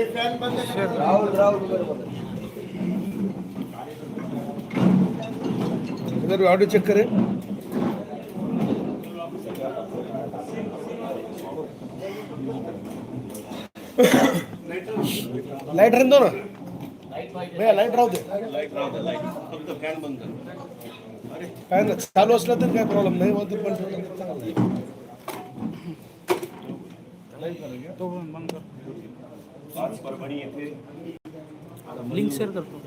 राहुल राहुल बरोबर इधर audio check करें। लाइट राहतो ना। भैया लाइट राहू दे। लाइट राहू दे लाइट फक्त फॅन बंद कर. काय ना चालू असलं तर काय प्रॉब्लेम नाही मग ते पण ठेवलं तर आज परभणी येथे लिंक शेअर करतो.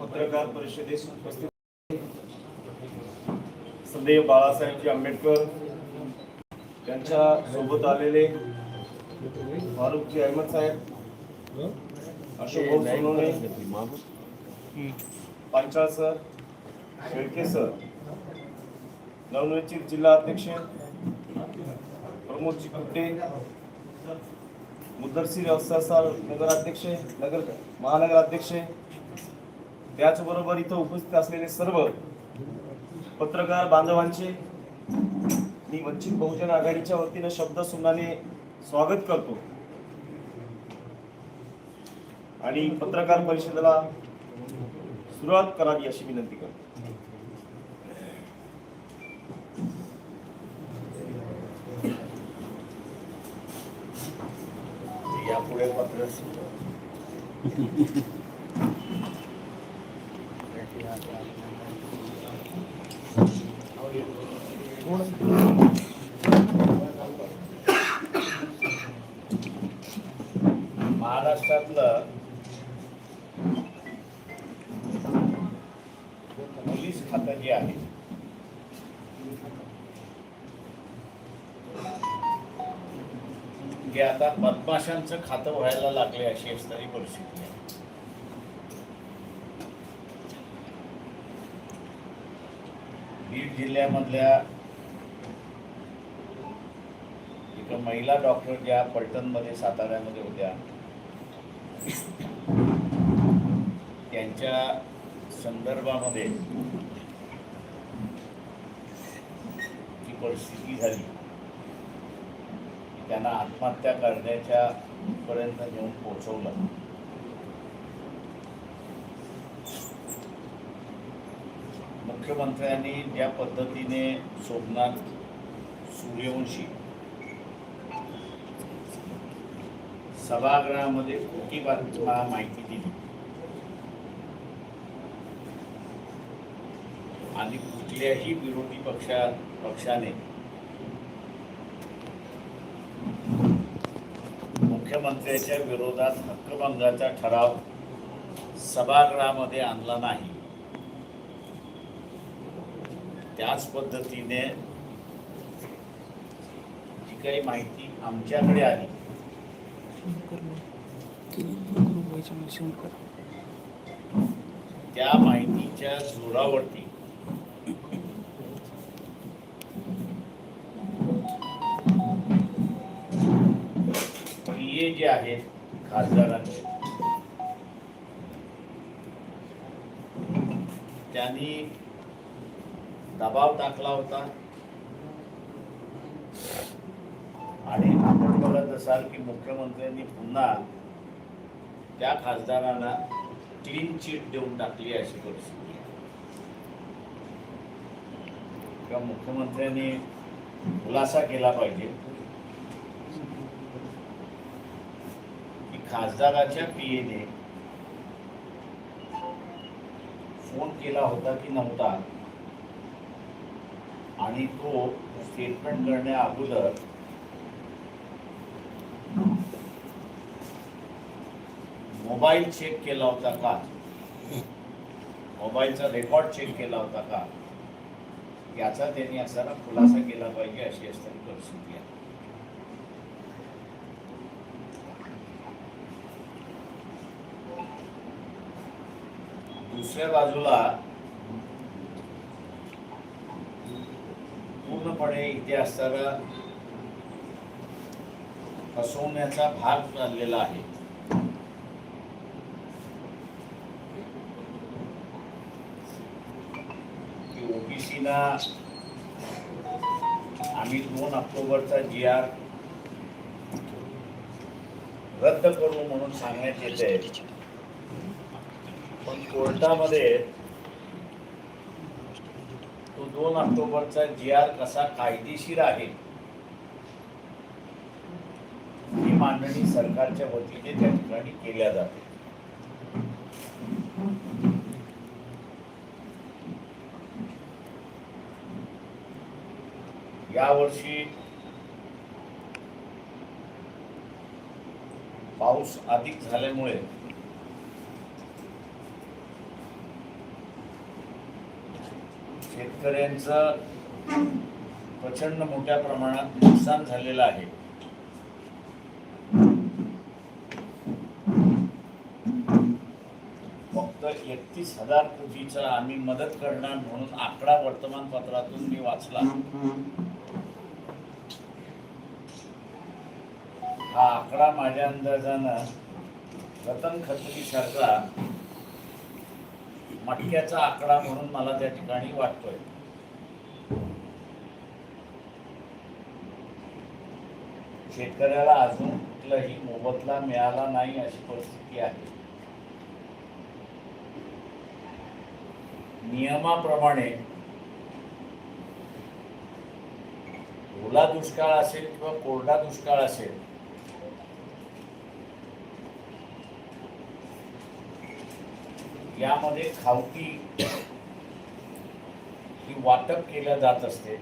पत्रकार परिषदेस उपस्थित सदैव बाळासाहेबजी आंबेडकर त्यांच्यासोबत आलेले फारुखजी अहमद साहेब अशोक भाऊ सोनवणे पांचाळ सर शेळके सर नवनिर्मित जिल्हा अध्यक्ष प्रमोदजी कुट्टे मुद्दरसी व्यवस्था सर नगराध्यक्ष नगर महानगराध्यक्ष त्याचबरोबर इथं उपस्थित असलेले सर्व पत्रकार बांधवांचे मी वंचित बहुजन आघाडीच्या वतीनं शब्द सुनाने स्वागत करतो. आणि पत्रकार परिषदेला सुरुवात करावी अशी विनंती करतो. यापुढे पत्र महाराष्ट्रातलं बदमाशांचं खातं व्हायला लागले अशी असणारी परिस्थिती आहे. बीड जिल्ह्यामधल्या एका महिला डॉक्टर ज्या पलटणमध्ये साताऱ्यामध्ये होत्या त्यांच्या संदर्भामध्ये ती परिस्थिती झाली. त्यांना आत्महत्या करण्याच्या पर्यंत नेऊन पोहोचवलं. मुख्यमंत्र्यांनी ज्या पद्धतीने सोमनाथ सूर्यवंशी सभागृहामध्ये खोटी बात- माहिती दिली आणि कुठल्याही विरोधी पक्षा पक्षाने मुख्यमंत्र्याच्या विरोधात हक्कभंगाचा ठराव सभागृहामध्ये आणला नाही. त्याच पद्धतीने जी काही माहिती आमच्याकडे आली त्या माहितीच्या जोरावरती पीए जे आहेत खासदारांचे त्यांनी दबाव टाकला होता. आणि आपण बघत असाल की मुख्यमंत्र्यांनी पुन्हा त्या खासदारांना क्लीन चिट देऊन टाकली अशी परिस्थिती किंवा मुख्यमंत्र्यांनी खुलासा केला पाहिजे. खासदाराच्या पीएने फोन केला होता की नव्हता. आणि तो स्टेटमेंट करण्या अगोदर मोबाईल चेक केला होता का? मोबाईलचा रेकॉर्ड चेक केला होता का? याचा त्यांनी असा खुलासा केला पाहिजे अशी असताना परिस्थिती आहे. दुसऱ्या बाजूला पूर्णपणे इथे असताना फसवण्याचा भाग चाललेला आहे. की ओबीसीना आम्ही दोन ऑक्टोबरचा जी आर रद्द करू म्हणून सांगण्यात येत आहे कोर्टामध्ये तो दोन ऑक्टोबरचा जी आर कसा कायदेशीर आहे ही मांडणी सरकारच्या वतीने त्या ठिकाणी केल्या जाते. यावर्षी पाऊस अधिक झाल्यामुळे शेतकऱ्यांचं प्रचंड मोठ्या प्रमाणात नुकसान झालेलं आहे. फक्त एकतीस हजार कोटीचा आम्ही मदत करणार म्हणून आकडा वर्तमानपत्रातून मी वाचला. हा आकडा माझ्या अंदाजानं रतन खत्री सारखा मटक्याचा आकडा म्हणून मला त्या ठिकाणी वाटतोय. शेतकऱ्याला अजून कुठलाही मोबदला मिळाला नाही अशी परिस्थिती आहे. नियमाप्रमाणे ओला दुष्काळ असेल किंवा कोरडा दुष्काळ असेल यामध्ये खावटी ही वाटप केल्या जात असते.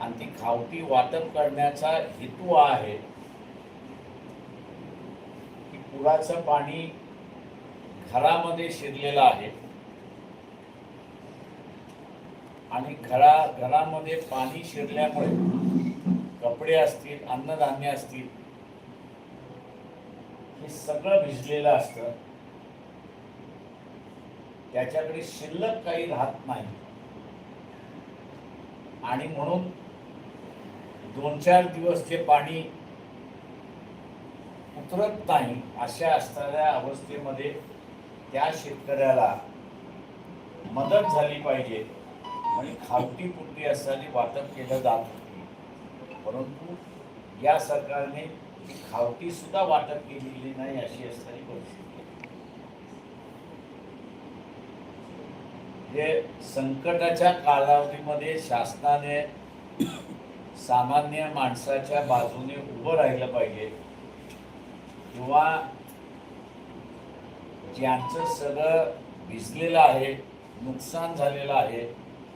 आणि ती खावटी वाटप करण्याचा हेतू आहे की पुराचं पाणी घरामध्ये शिरलेलं आहे. आणि घरा घरामध्ये पाणी शिरल्यामुळे कपडे असतील अन्नधान्य असतील हे सगळं भिजलेलं असतं. त्याच्याकडे शिल्लक काही राहत नाही. आणि म्हणून दोन चार दिवस जे पाणी उतरत नाही अशा असणाऱ्या अवस्थेमध्ये त्या शेतकऱ्याला मदत झाली पाहिजे आणि खावटी पुरती असणारी वाटप केलं जात होती. परंतु या सरकारने खावटी सुद्धा वाटप केलेली नाही अशी असणारी परिस्थिती. हे संकटाच्या कालावधीमध्ये शासनाने सामान्य माणसाच्या बाजूने उभं राहिलं पाहिजे. किंवा ज्यांचं सगळं भिजलेलं आहे नुकसान झालेलं आहे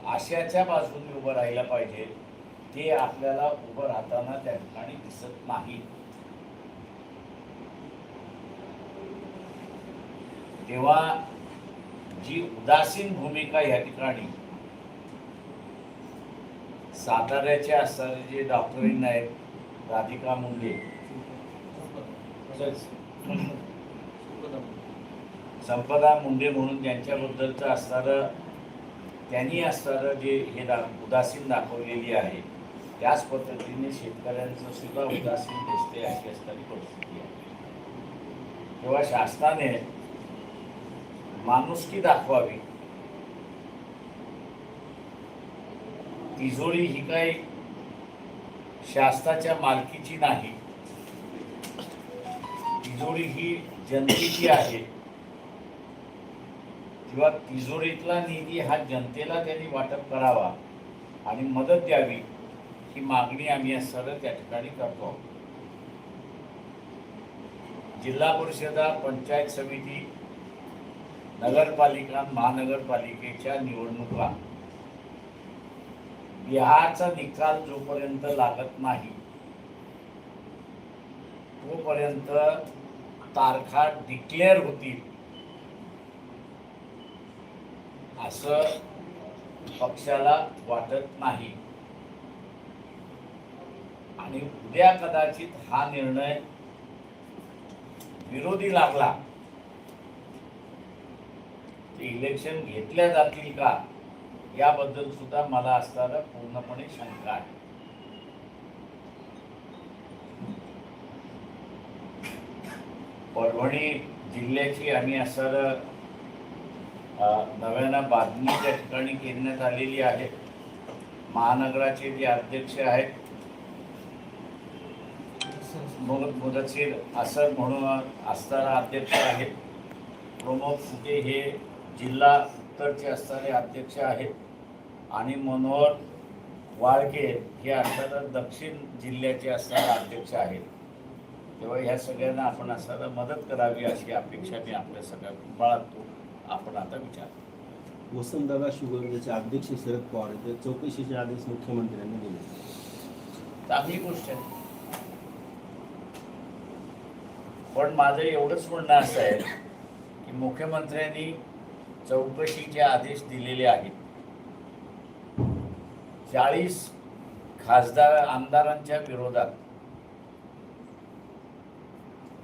आशाच्या बाजूने उभं राहिलं पाहिजे ते आपल्याला उभं राहताना त्या ठिकाणी दिसत नाही. तेव्हा जी उदासीन भूमिका या ठिकाणी साताऱ्याचे असणारे जे डॉक्टरीन आहेत राधिका मुंडे. संपदा. मुंडे. म्हणून त्यांच्याबद्दलचं असणारं त्यांनी असणारं जे हे दा उदासीन दाखवलेली आहे त्याच पद्धतीने शेतकऱ्यांचं सुद्धा उदासीन दिसते अशी असणारी परिस्थिती आहे. तेव्हा शासनाने माणुसकी दाखवावी. तिजोरी ही काही शासनाच्या मालकीची नाही. तिजोरी ही जनतेची आहे. किंवा तिजोरीतला निधी हा जनतेला त्यांनी वाटप करावा आणि मदत द्यावी ही मागणी आम्ही या सर्व त्या ठिकाणी करतो. जिल्हा परिषदा पंचायत समिती नगरपालिका महानगरपालिकेच्या निवडणुका. बिहारचा निकाल जोपर्यंत लागत नाही तोपर्यंत तारखा डिक्लेअर होतील. असं पक्षाला वाटत नाही. आणि उद्या कदाचित हा निर्णय विरोधी लागला. इलेक्शन घेतल्या जातील का? याबद्दल सुद्धा मला असताना पूर्णपणे शंका आहे. परभणी जिल्ह्याची आम्ही असं नव्यानं बातमी त्या ठिकाणी घेण्यात आलेली आहे. महानगराचे जे अध्यक्ष आहेत मुदतशीर असर म्हणून असणारा अध्यक्ष आहेत. प्रमोद फुके हे जिल्हा उत्तरचे असणारे अध्यक्ष आहेत. आणि मनोहर वाळके हे असणारा दक्षिण जिल्ह्याचे असणारे अध्यक्ष आहेत. तेव्हा ह्या सगळ्यांना आपण असणारा मदत करावी अशी अपेक्षा मी आपल्या सगळ्या बाळगतो आपण आता विचार वसंतदादा शुगरचे अध्यक्ष शरद पवार. त्या चौकशीचे आदेश मुख्यमंत्र्यांनी दिले. चांगली गोष्ट आहे. पण माझं एवढंच म्हणणं असं आहे की मुख्यमंत्र्यांनी चौकशीचे आदेश दिलेले आहेत. चाळीस खासदार आमदारांच्या विरोधात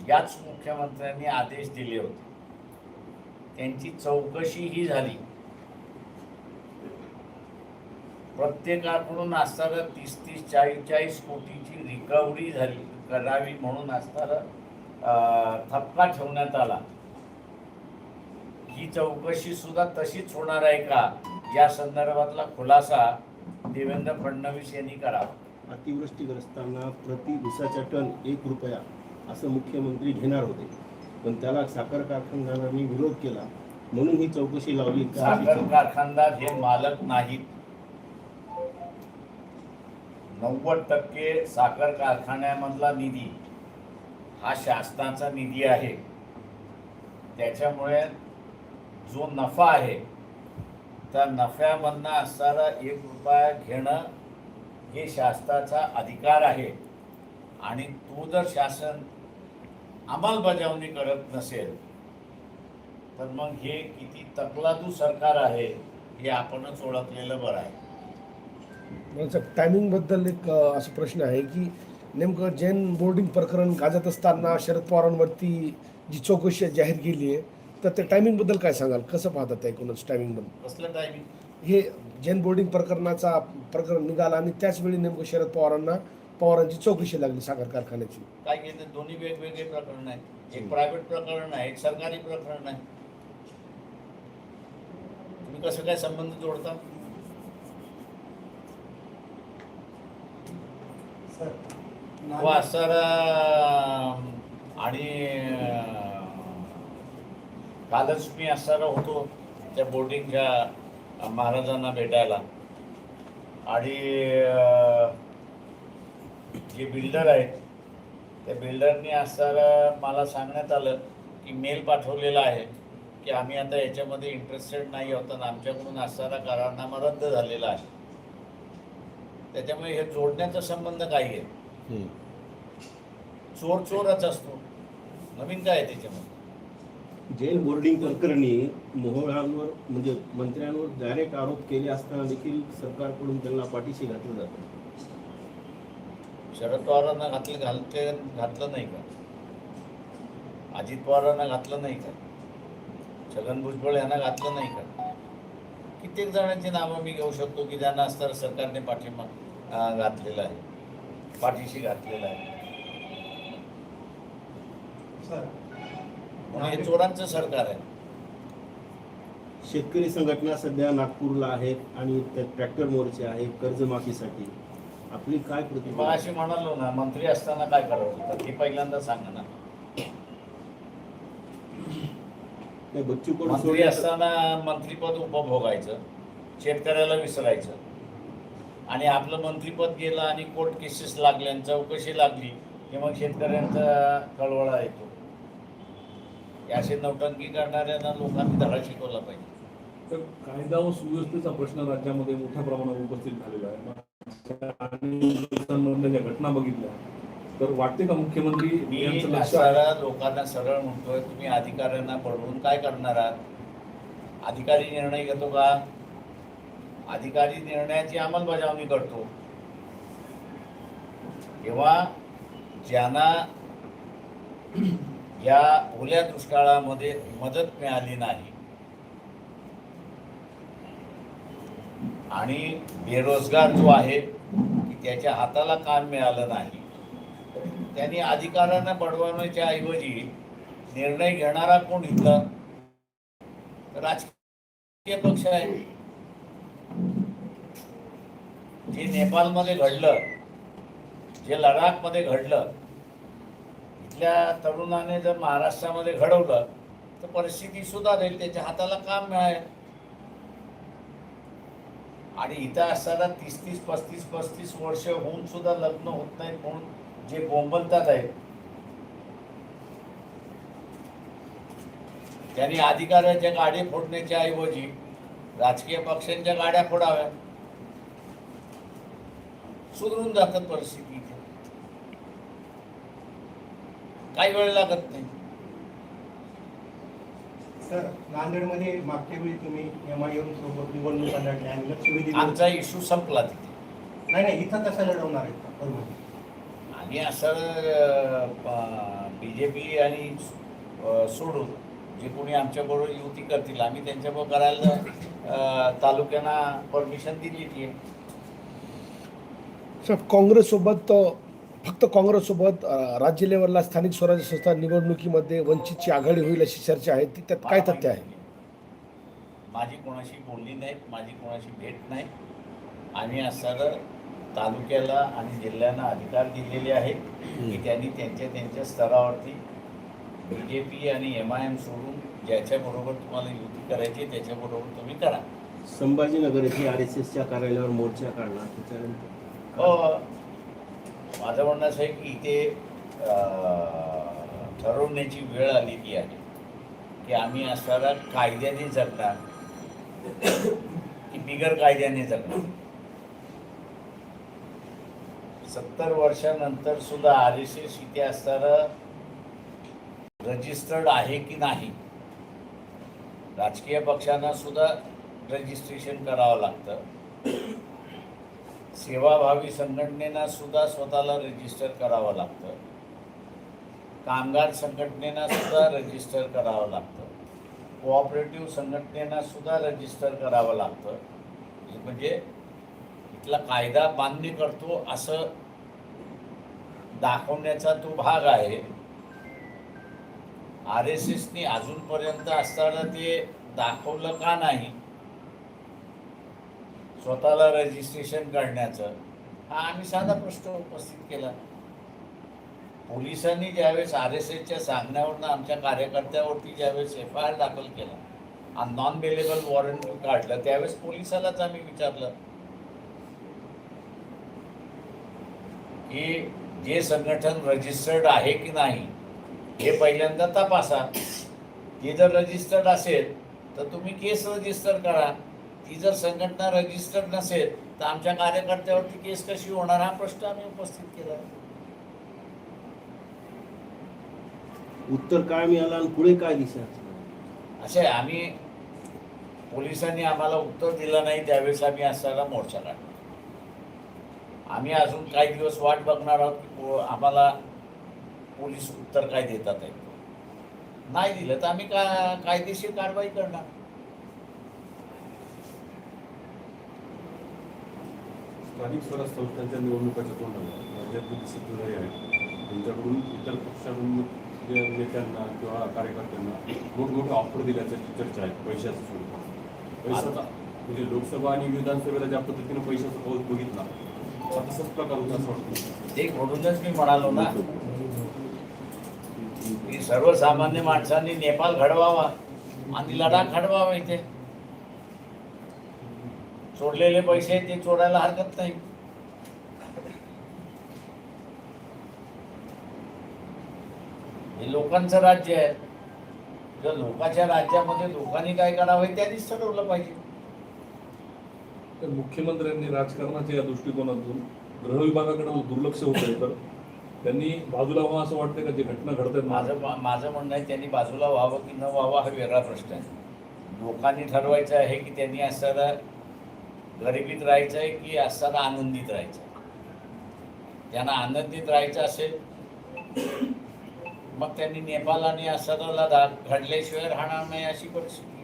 याच मुख्यमंत्र्यांनी आदेश दिले होते. त्यांची चौकशी ही झाली. प्रत्येकाकडून असताना तीस तीस चाळीस चाळीस कोटीची रिकव्हरी झाली करावी म्हणून असताना थपका ठेवण्यात आला. ही चौकशी सुद्धा तशीच होणार आहे का? या संदर्भातला खुलासा देवेंद्र फडणवीस यांनी करावा. अतिवृष्टीग्रस्तांना प्रति दिवसाच्या टन एक रुपया असं मुख्यमंत्री घेणार होते. पण त्याला साखर कारखानदारांनी विरोध केला. म्हणून ही चौकशी लावली. साखर कारखानदार हे मालक नाहीत. नव्वद टक्के साखर कारखान्यामधला निधी हा शासनाचा निधी आहे. त्याच्यामुळे जो नफा आहे त्या नफ्यामधनं असणारा एक रुपया घेणं हे शासनाचा अधिकार आहे. आणि तो जर शासन अंमलबजावणी करत नसेल तर मग हे किती तकलादू सरकार आहे हे आपणच ओळखलेलं बरं आहे. टायमिंगबद्दल एक असा प्रश्न आहे की नेमकं जैन बोर्डिंग प्रकरण गाजत असताना शरद पवारांवरती जी चौकशी जाहीर केली आहे तर त्या टायमिंगबद्दल काय सांगाल? कसं पाहतात त्या एकूणच टायमिंगबद्दल? कसलं टायमिंग हे जैन बोर्डिंग प्रकरणाचा प्रकरण निघाला आणि त्याच वेळी नेमकं शरद पवारांना पवारांची चौकशी लागली साखर कारखान्याची. काय केलं? दोन्ही वेगवेगळे प्रकरण आहे एक प्रायव्हेट प्रकरण आहे एक सरकारी प्रकरण आहे. तुम्ही कसं काय संबंध जोडता? व असणारा आणि कालच मी असणारा होतो त्या बोर्डिंगच्या महाराजांना भेटायला. आणि जे बिल्डर आहेत त्या बिल्डरनी असणारा मला सांगण्यात आलं की मेल पाठवलेला आहे की आम्ही आता याच्यामध्ये इंटरेस्टेड नाही आहोत आणि आमच्याकडून असणारा करारनामा रद्द झालेला आहे. त्याच्यामुळे हे जोडण्याचा संबंध काय आहे. चोर चोरच असतो. नवीन काय आहे त्याच्यामध्ये? जैन बोर्डिंग प्रकरणी मोहळांवर म्हणजे मंत्र्यांवर डायरेक्ट आरोप केले असताना देखील सरकारकडून त्यांना पाठीशी घातलं जातं. शरद पवारांना घातलं घालते घातलं नाही का? अजित पवारांना घातलं नाही का? छगन भुजबळ यांना घातलं नाही का? कित्येक जणांची नावं मी घेऊ शकतो की ज्यांना असताना सरकारने पाठिंबा घातलेला आहे. पाठीशी घातलेला आहे. म्हणून हे चोरांचं सरकार आहे. शेतकरी संघटना सध्या नागपूरला आहेत आणि त्या ट्रॅक्टर मोर्चे आहे कर्जमाफीसाठी. आपली काय मग प्रतिक्रिया अशी म्हणालो ना मंत्री असताना काय करत होता हे पहिल्यांदा सांगा ना. नाही, बच्चू कडू मंत्री सोडले असताना मंत्रीपद उपभोगायचं शेतकऱ्याला विसरायचं. आणि आपलं मंत्रीपद गेलं आणि कोर्ट केसेस लागल्या आणि चौकशी लागली की मग शेतकऱ्यांचा कळवळा येतो. असे नौटंकी करणाऱ्यांना लोकांनी धडा शिकवला पाहिजे. तर कायदा व सुव्यवस्थेचा प्रश्न राज्यामध्ये मोठ्या प्रमाणावर उपस्थित झालेला आहे. दिवसांमधल्या ज्या घटना बघितल्या तर वाटते का मुख्यमंत्री लोकांना सरळ म्हणतोय तुम्ही अधिकाऱ्यांना पडवून काय करणार आहात? अधिकारी निर्णय घेतो का? अधिकारी निर्णयाची अंमलबजावणी करतो. तेव्हा ज्यांना या ओल्या दुष्काळामध्ये मदत मिळाली नाही. आणि बेरोजगार जो आहे की त्याच्या हाताला काम मिळालं नाही. त्यांनी अधिकाऱ्यांना बडवण्याच्या ऐवजी निर्णय घेणारा कोण इथलं? राजकीय पक्ष आहे. जे नेपाळमध्ये घडलं जे लडाखमध्ये घडलं इथल्या तरुणाने जर महाराष्ट्रामध्ये घडवलं तर परिस्थिती सुधारेल त्याच्या हाताला काम मिळेल. आणि इथं असताना तीस तीस पस्तीस पस्तीस वर्ष होऊन सुद्धा लग्न होत नाहीत म्हणून जे बोंबलतात आहेत त्यांनी अधिकाऱ्याच्या गाडी फोडण्याच्या ऐवजी राजकीय पक्षांच्या गाड्या फोडाव्या सुधरून जातात परिस्थिती इथे काही वेळ लागत नाही. सर नांदेडमध्ये मागच्या वेळी तुम्ही एम आय एम सोबत निवडणुका लढल्या आणि आमचा इश्यू संपला तिथे. नाही नाही इथं कसं लढवणार आहेत? का परभणी? आणि असं बी जे पी आणि अ, सोडून जे कोणी आमच्याबरोबर युती करतील आम्ही त्यांच्याबरोबर करायला अ, तालुक्यांना परमिशन दिलेली आहे. साहेब काँग्रेससोबत अ, फक्त काँग्रेससोबत राज्य लेवलला स्थानिक स्वराज्य संस्था निवडणुकीमध्ये वंचितची आघाडी होईल अशी चर्चा आहे. ती त्यात काय तथ्य आहे? माझी कोणाशी बोलली नाहीत माझी कोणाशी भेट नाही. आम्ही असं तालुक्याला आणि जिल्ह्यांना अधिकार दिलेले आहेत की त्यांनी त्यांच्या त्यांच्या स्तरावरती बी जे पी आणि एम आय एम सोडून ज्याच्याबरोबर तुम्हाला युती करायची आहे, त्याच्याबरोबर तुम्ही करा. संभाजीनगर येथे आर एस एसच्या कार्यालयावर मोर्चा काढला. त्याच्यानंतर हो. माझं म्हणणं असं आहे की इथे ठरवण्याची वेळ आलेली आहे की आम्ही असताना कायद्याने जगणार की बिगर कायद्याने जगणार. सत्तर वर्षानंतर सुद्धा आर एस एस इथे असताना रजिस्टर्ड आहे की नाही राजकीय पक्षांना सुद्धा रजिस्ट्रेशन करावं लागतं. सेवाभावी संघटनेना सुद्धा स्वतःला रजिस्टर करावं लागतं. कामगार संघटनेना सुद्धा रजिस्टर करावं लागतं. कोऑपरेटिव्ह संघटनेना सुद्धा रजिस्टर करावं लागतं. म्हणजे इथला कायदा मान्य करतो असं दाखवण्याचा तो भाग आहे. आर एस एसनी अजूनपर्यंत असताना ते दाखवलं का नाही स्वतःला रजिस्ट्रेशन करण्याचं. हा आम्ही साधा प्रश्न उपस्थित केला. पोलिसांनी ज्यावेळेस आर एस एसच्या सांगण्यावरनं आमच्या कार्यकर्त्यावरती ज्यावेळेस एफ आय आर दाखल केला आणि नॉन बेलेबल वॉरंट काढलं त्यावेळेस पोलिसालाच आम्ही विचारलं की जे संघटन रजिस्टर्ड आहे की नाही हे पहिल्यांदा तपासा. ते जर रजिस्टर्ड असेल तर तुम्ही केस रजिस्टर करा. ती जर संघटना रजिस्टर्ड नसेल तर आमच्या कार्यकर्त्यावरती केस कशी होणार हा प्रश्न आम्ही उपस्थित केला. उत्तर काय मिळालं आणि पुढे काय दिशा असे आम्ही पोलिसांनी आम्हाला उत्तर दिलं नाही त्यावेळेस आम्ही असताना मोर्चा काढला. आम्ही अजून काही दिवस वाट बघणार आहोत की आम्हाला पोलीस उत्तर काय देतात नाही दिलं तर आम्ही का कायदेशीर कारवाई करणार. स्थानिक स्वराज संस्थांच्या निवडणुकाच्या तोंडाला राज्यातले जे नाही आहेत त्यांच्याकडून इतर पक्षाकडून नेत्यांना किंवा कार्यकर्त्यांना मोठमोठे ऑफर दिल्याची चर्चा आहे पैशाचं स्वरूपात पैशाचा म्हणजे लोकसभा आणि विधानसभेला ज्या पद्धतीने पैशाचा पाऊस बघितला तर प्रकार होता असं वाटतं. ते म्हणूनच मी म्हणालो ना की सर्वसामान्य माणसांनी नेपाळ घडवावा आणि लडाख घडवावा इथे. सोडलेले पैसे ते चोरायला हरकत नाही. हे लोकांचं राज्य आहे. जर लोकांच्या राज्यामध्ये लोकांनी काय करावं हे त्यांनीच ठरवलं पाहिजे. तर मुख्यमंत्र्यांनी राजकारणाच्या या दृष्टिकोनातून गृह विभागाकडे दुर्लक्ष होत आहे तर त्यांनी बाजूला व्हावं असं वाटतं का? जे घटना घडतात माझं माझं म्हणणं आहे त्यांनी बाजूला व्हावं की न व्हावं हा वेगळा प्रश्न आहे. लोकांनी ठरवायचं आहे की त्यांनी असताना गरिबीत राहायचं आहे की असताना आनंदित राहायचं आहे. त्यांना आनंदित राहायचं असेल मग त्यांनी नेपाळ आणि लडाख घडल्याशिवाय राहणार नाही अशी परिस्थिती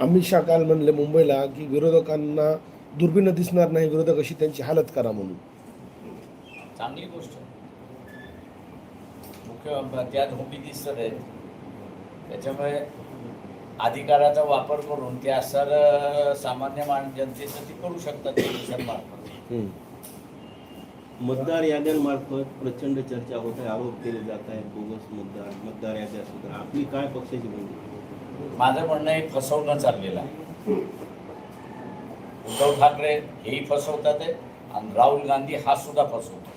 अमित शहा काल म्हणले मुंबईला की विरोधकांना दुर्बीनं दिसणार नाही विरोधक अशी त्यांची हालत करा म्हणून चांगली गोष्ट. मुख्य त्या धोबी दिसत आहेत त्याच्यामुळे अधिकाराचा वापर करून ते असर सामान्य मान जनतेचं ते करू शकतात पोलिसांमार्फत. मतदार याद्यांमार्फत प्रचंड चर्चा होत आहे आरोप केले जात आहेत बोगस मतदार मतदार याद्या सुद्धा. आपली काय पक्षाची भूमिका? माझं म्हणणं हे फसवणं चाललेलं आहे. उद्धव ठाकरे हेही फसवतात आहे आणि राहुल गांधी हा सुद्धा फसवतो.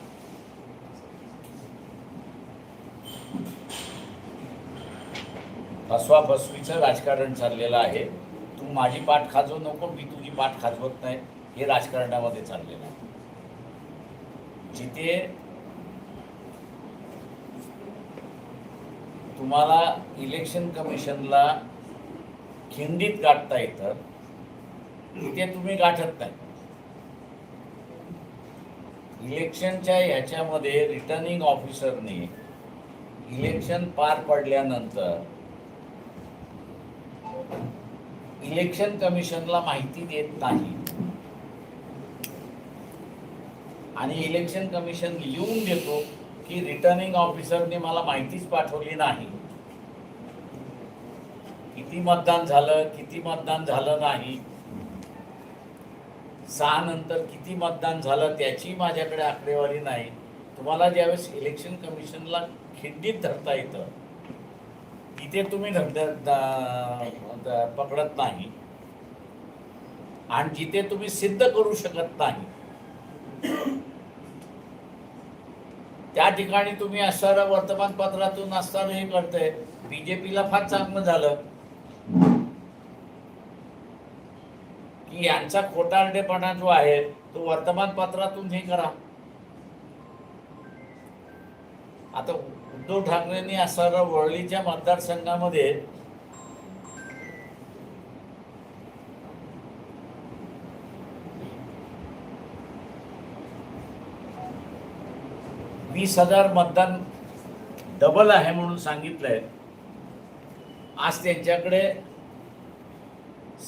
फसवाफसवीचं राजकारण चाललेलं आहे. तू माझी पाठ खाजवू नको मी तुझी पाठ खाजवत नाही. हे राजकारणामध्ये चाललेलं आहे. जिथे तुम्हाला इलेक्शन कमिशनला खिंडीत गाठता येतं तिथे तुम्ही गाठत नाही. इलेक्शनच्या ह्याच्यामध्ये रिटर्निंग ऑफिसरने इलेक्शन पार पडल्यानंतर इलेक्शन कमिशनला माहिती देत नाही. आणि इलेक्शन कमिशन लिहून देतो की रिटर्निंग ऑफिसरने मला माहितीच पाठवली नाही. किती मतदान झालं किती मतदान झालं नाही. सहा नंतर किती मतदान झालं त्याची माझ्याकडे आकडेवारी नाही. तुम्हाला ज्यावेळेस इलेक्शन कमिशनला खिंडीत धरता येतं तिथे तुम्ही धर पकडत नाही. आणि जिथे तुम्ही सिद्ध करू शकत नाही. त्या ठिकाणी तुम्ही असणार वर्तमानपत्रातून असताना हे करतंय. बीजेपीला फार चांगलं झालं. की यांचा खोटारडेपणा जो आहे तो वर्तमानपत्रातून हे करा. आता उद्धव ठाकरेंनी असणाऱ्या वरळीच्या मतदारसंघामध्ये वीस हजार मतदान डबल आहे म्हणून सांगितलंय. आज त्यांच्याकडे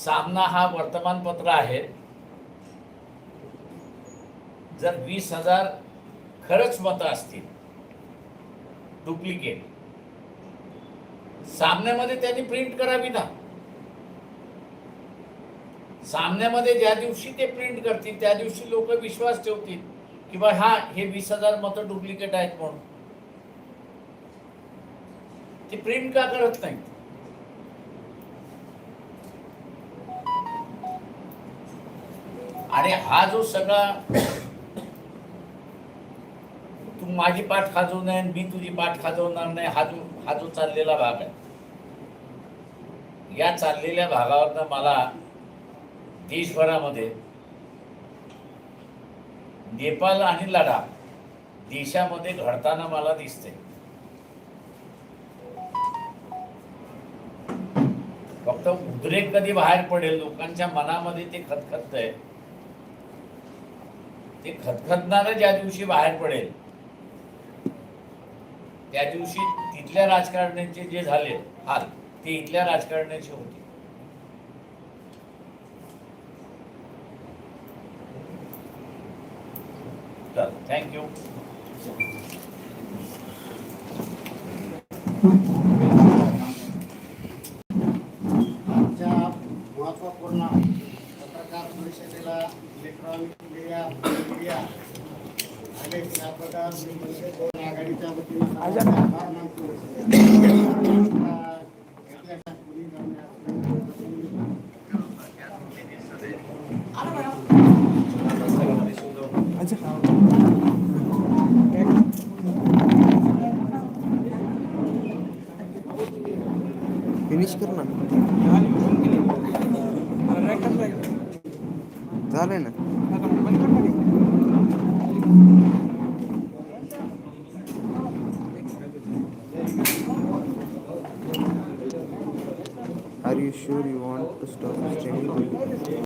सामना हा वर्तमानपत्र आहे. जर वीस हजार खरंच मतं असतील डुप्लिकेट सामन्यामध्ये त्यांनी प्रिंट करावी ना. सामन्यामध्ये ज्या दिवशी ते प्रिंट करतील त्या दिवशी लोक विश्वास ठेवतील की बा हा हे वीस हजार मतं डुप्लिकेट आहेत म्हणून. ते प्रिंट का करत नाही आणि हा जो सगळा माझी पाठ खाजवू नये मी तुझी पाठ खाजवणार नाही हा जो हा जो चाललेला भाग आहे. या चाललेल्या भागावरनं मला देशभरामध्ये नेपाळ आणि लडाख देशामध्ये घडताना मला दिसते फक्त उद्रेक कधी बाहेर पडेल लोकांच्या मनामध्ये ते खतखतय. ते खतखतणार ज्या दिवशी बाहेर पडेल त्या दिवशी तिथल्या राजकारण्यांचे जे झाले हाल ते इथल्या राजकारण्याचे होते. थँक्यू पत्रकार परिषदेला इलेक्ट्रॉनिक मीडिया मीडिया आले त्याबद्दल मी म्हणजे दोन आघाडीच्या वतीनं सर्वांचे